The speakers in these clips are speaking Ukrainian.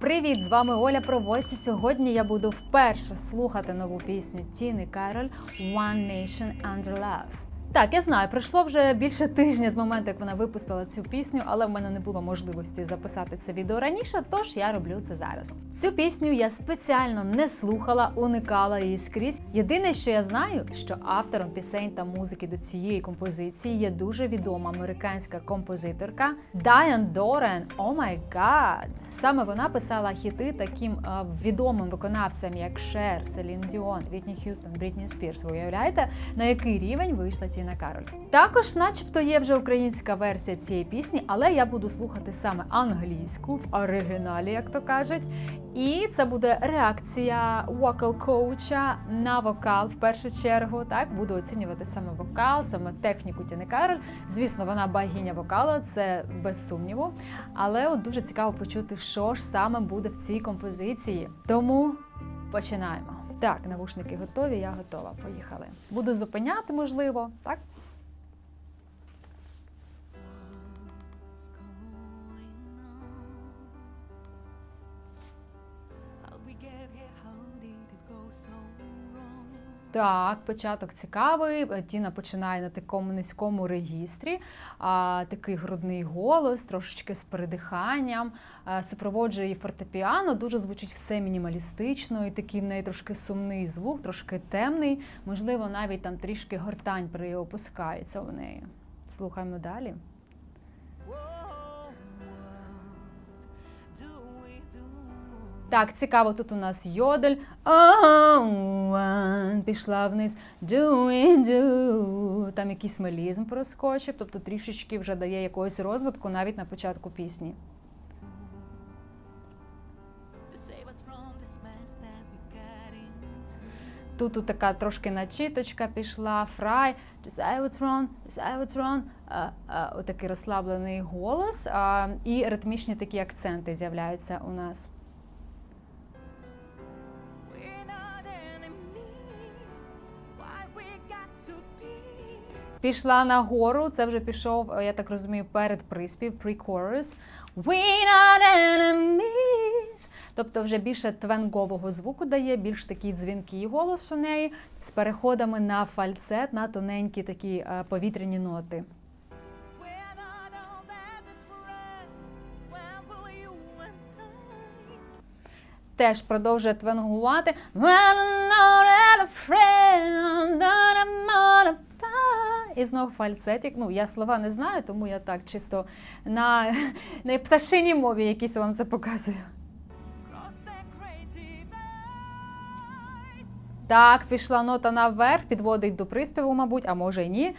Привіт, з вами Оля Провось. І Сьогодні я буду вперше слухати нову пісню Тіни Кароль One Nation Under Love. Так, я знаю, пройшло вже більше тижня з моменту, як вона випустила цю пісню, але в мене не було можливості записати це відео раніше, тож я роблю це зараз. Цю пісню я спеціально не слухала, уникала її скрізь. Єдине, що я знаю, що автором пісень та музики до цієї композиції є дуже відома американська композиторка Дайан Дорен. О май гад! Саме вона писала хіти таким е, відомим виконавцям, як Шер, Селін Діон, Вітні Х'юстон, Брітні Спірс. Уявляєте, на який рівень вийшла Тіна Кароль? Також, начебто, є вже українська версія цієї пісні, але я буду слухати саме англійську в оригіналі, як то кажуть. І це буде реакція вокал коуча на вокал в першу чергу. Так буду оцінювати саме вокал, саме техніку Тіни Кароль. Звісно, вона богиня вокалу, це без сумніву. Але от дуже цікаво почути, що ж саме буде в цій композиції. Тому починаємо. Так, навушники готові, я готова. Поїхали. Буду зупиняти, можливо, так? Так, початок цікавий. Е, Тіна починає на такому низькому регістрі, а, такий грудний голос, трошечки з передиханням, а, супроводжує її фортепіано, дуже звучить все мінімалістично, і такий в неї трошки сумний звук, трошки темний. Можливо, навіть там трішки гортань приопускається у неї. Слухаємо далі. Так, цікаво, тут у нас йодель. Пішла вниз. Там якийсь мелізм проскочив, тобто трішечки вже дає якогось розвитку навіть на початку пісні. Тут, тут така трошки начіточка пішла, фрай. I отакий розслаблений голос і ритмічні такі акценти з'являються у нас. Пішла нагору, це вже пішов, е, я так розумію, перед приспів, pre-chorus. We not enemies. Тобто вже більше твенгового звуку дає, більш такий дзвінкий голос у неї з переходами на фальцет, на тоненькі такі е, повітряні ноти. Теж продовжує твенгувати. When I'm not І знову фальцетик. Ну, я слова не знаю, тому я так чисто на, на пташиній мові якісь вам це показую. Так, пішла нота наверх, підводить до приспіву, мабуть, а може й ні.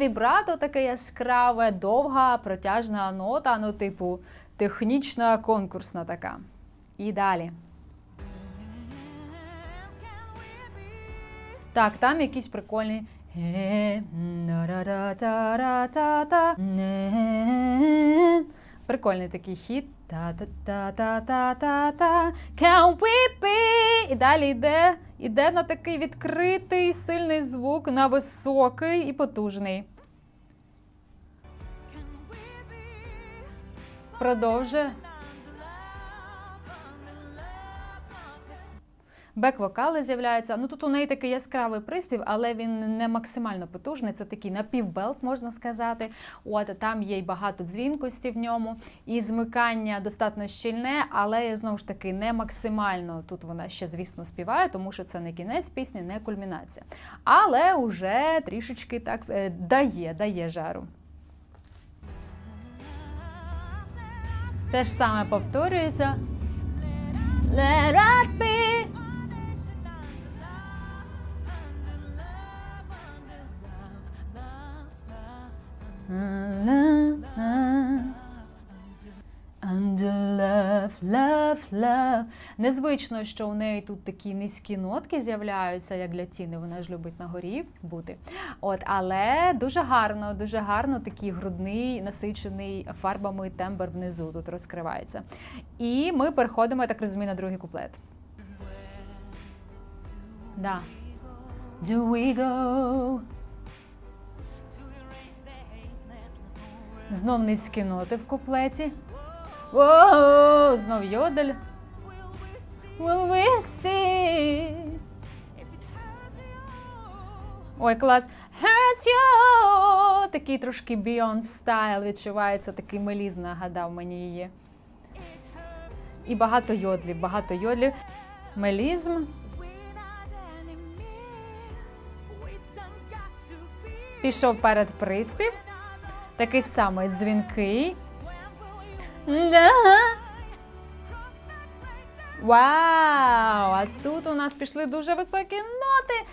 Вібрато таке яскраве, довга, протяжна нота, ну, типу, технічна, конкурсна така. І далі. Так, там якісь прикольні. Прикольний такий хіт. Та-та-та-та-та-та. Can we be? І далі йде, йде на такий відкритий, сильний звук, на високий і потужний. Продовжує. Бек-вокали з'являються. Ну тут у неї такий яскравий приспів, але він не максимально потужний. Це такий напівбелт, можна сказати. От там є й багато дзвінкості в ньому, і змикання достатньо щільне, але знову ж таки не максимально. Тут вона ще, звісно, співає, тому що це не кінець пісні, не кульмінація. Але вже трішечки так е, дає, дає жару. Те ж саме повторюється. Let us be. Незвично, що у неї тут такі низькі нотки з'являються, як для тіни. Вона ж любить на горі бути. От, але дуже гарно, дуже гарно такий грудний, насичений фарбами тембр внизу тут розкривається. І ми переходимо, я так розумію, на другий куплет. Да. Do we go? Знов низькі ноти в куплеті. О, знов йодель. Will we see? Ой, клас. Такий трошки Beyond style відчувається, такий мелізм нагадав мені її. І багато йодлів, багато йодлів. Мелізм. Пішов перед приспів. Такий самий дзвінкий. Вау! А тут у нас пішли дуже високі ноти.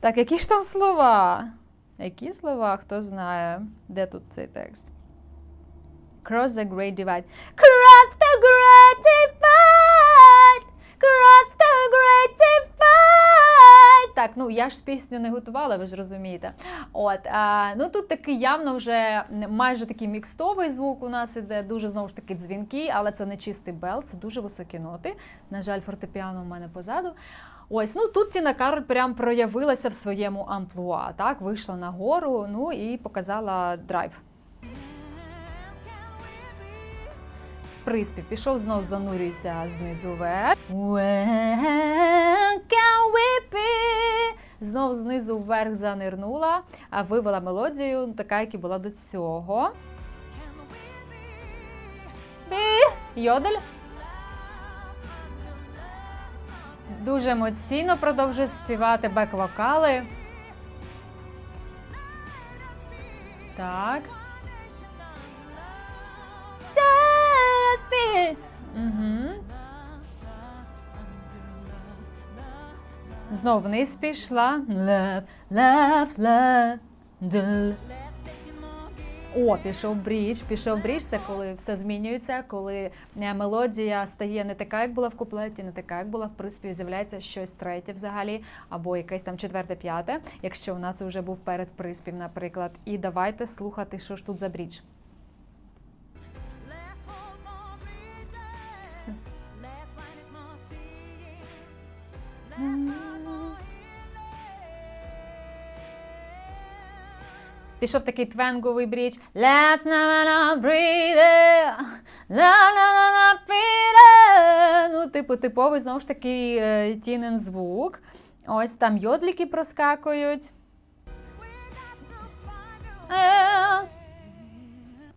Так, які ж там слова? Які слова, хто знає, де тут цей текст? Cross the great divide. Cross the great divide! Cross the great divide! Так, ну я ж пісню не готувала, ви ж розумієте. От, а, ну тут такий явно вже майже такий мікстовий звук у нас іде, дуже знову ж таки дзвінкий, але це не чистий бел, це дуже високі ноти. На жаль, фортепіано у мене позаду. Ось, ну тут Тіна Кароль прям проявилася в своєму амплуа. Так, вийшла на гору, ну і показала драйв. Приспів пішов, знов занурюється знизу вверх. When can we be? Знов знизу вверх занирнула, а вивела мелодію, така, як і була до цього. Йодель. Дуже емоційно продовжує співати бек-вокали. Так. Знов вниз пішла. Dl. О, пішов брідж, пішов брідж, це коли все змінюється, коли е, мелодія стає не така, як була в куплеті, не така, як була в приспіві, з'являється щось третє взагалі, або якесь там четверте, п'яте, якщо у нас вже був перед приспів, наприклад. І давайте слухати, що ж тут за брідж. Пішов такий твенговий брідж. Let's na na breathe. La la la breathe. Ну, типу, типовий знову ж таки е, тінен звук. Ось там йодліки проскакують. Е,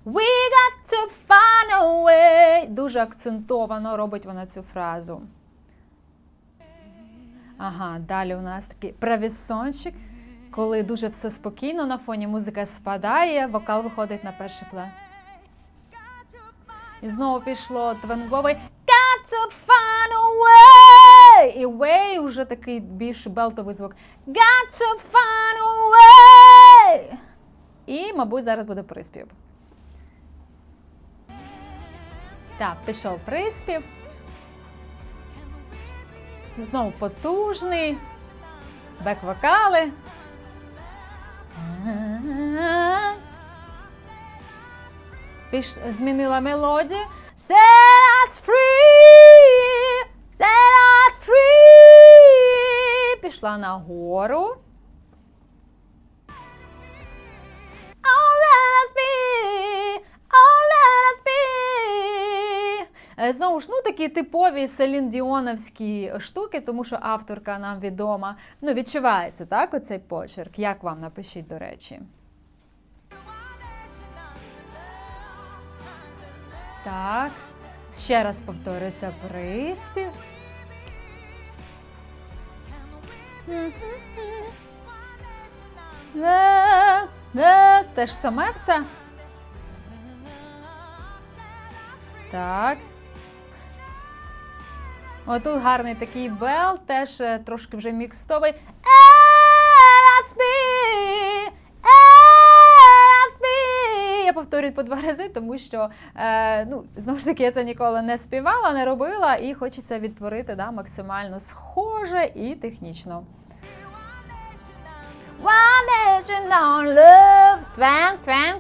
We got to find a way. Дуже акцентовано робить вона цю фразу. Ага, далі у нас такий правісончик, коли дуже все спокійно, на фоні музика спадає, вокал виходить на перший план. І знову пішло твенговий Got to find a way! І way вже такий більш белтовий звук. Got to find a way! І, мабуть, зараз буде приспів. Так, пішов приспів. Знову потужний. Бек-вокали. Піш... Змінила мелодію. Set us free! Set us free! Пішла нагору. Oh, let us be! Oh, let us be! Е, Знову ж, ну такі типові Селін Діоновські штуки, тому що авторка нам відома. Ну, відчувається, так, оцей почерк. Як вам напишіть, до речі? Так. Ще раз повторюється приспів. Е, е, Те ж саме все. Так. Отут гарний такий бел, теж е, трошки вже мікстовий. LSB. Я повторюю по два рази, тому що е, ну, знову ж таки я це ніколи не співала, не робила, і хочеться відтворити да, максимально схоже і технічно. One nation on love, twang, twang.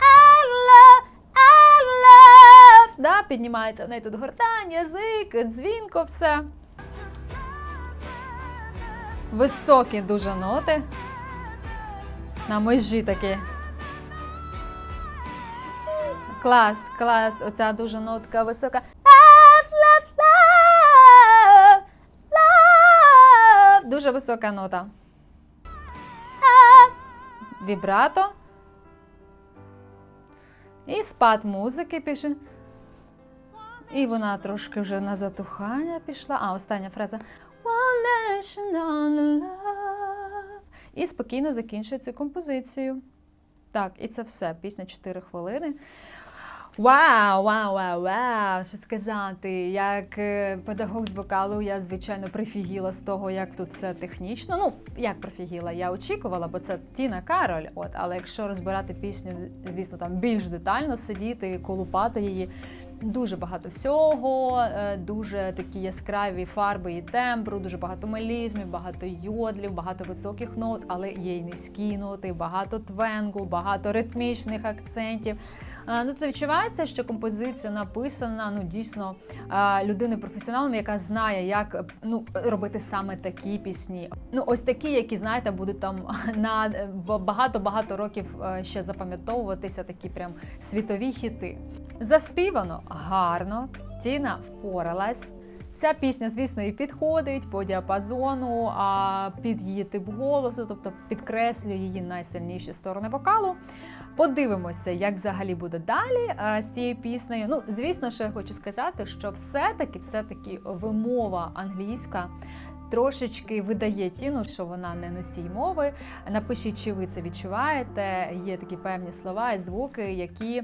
I love, I love да, піднімається в неї тут гортань, язик, дзвінко, все. Високі дуже ноти. На межі такі. Клас, клас, оця дуже нотка висока. Love, love, love, love. Дуже висока нота. Вібрато. І спад музики пише. І вона трошки вже на затухання пішла. А, остання фраза. One nation under love. І спокійно закінчує цю композицію. Так, і це все. Пісня 4 хвилини. Вау, вау, вау, вау! Що сказати? Як е, педагог з вокалу, я звичайно прифігіла з того, як тут все технічно. Ну, як прифігіла, я очікувала, бо це Тіна Кароль. От, але якщо розбирати пісню, звісно, там більш детально сидіти, колупати її. Дуже багато всього, е, дуже такі яскраві фарби і тембру, дуже багато мелізмів, багато йодлів, багато високих нот, але є й низькі ноти, багато твенгу, багато ритмічних акцентів. Е, Ну, тут відчувається, що композиція написана ну дійсно е, людиною професіоналом, яка знає, як е, ну робити саме такі пісні. Ну ось такі, які знаєте, будуть там на багато багато років е, ще запам'ятовуватися. Такі прям світові хіти. Заспівано гарно. Тіна впоралась. Ця пісня, звісно, і підходить по діапазону, а під її тип голосу, тобто підкреслює її найсильніші сторони вокалу. Подивимося, як взагалі буде далі а, з цією піснею. Ну, звісно, що я хочу сказати, що все-таки, все-таки вимова англійська. Трошечки видає тіну, що вона не носій мови. Напишіть, чи ви це відчуваєте. Є такі певні слова і звуки, які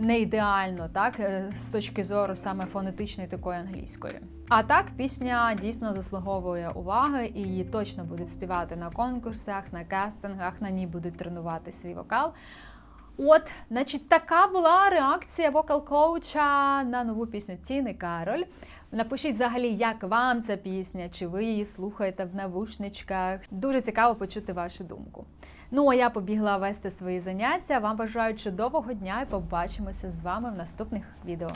не ідеально, так, е, з точки зору саме фонетичної такої англійської. А так, пісня дійсно заслуговує уваги і її точно будуть співати на конкурсах, на кастингах, на ній будуть тренувати свій вокал. От, значить, така була реакція вокал-коуча на нову пісню Тіни Кароль. Напишіть взагалі, як вам ця пісня, чи ви її слухаєте в навушничках. Дуже цікаво почути вашу думку. Ну а я побігла вести свої заняття. Вам бажаю чудового дня і побачимося з вами в наступних відео.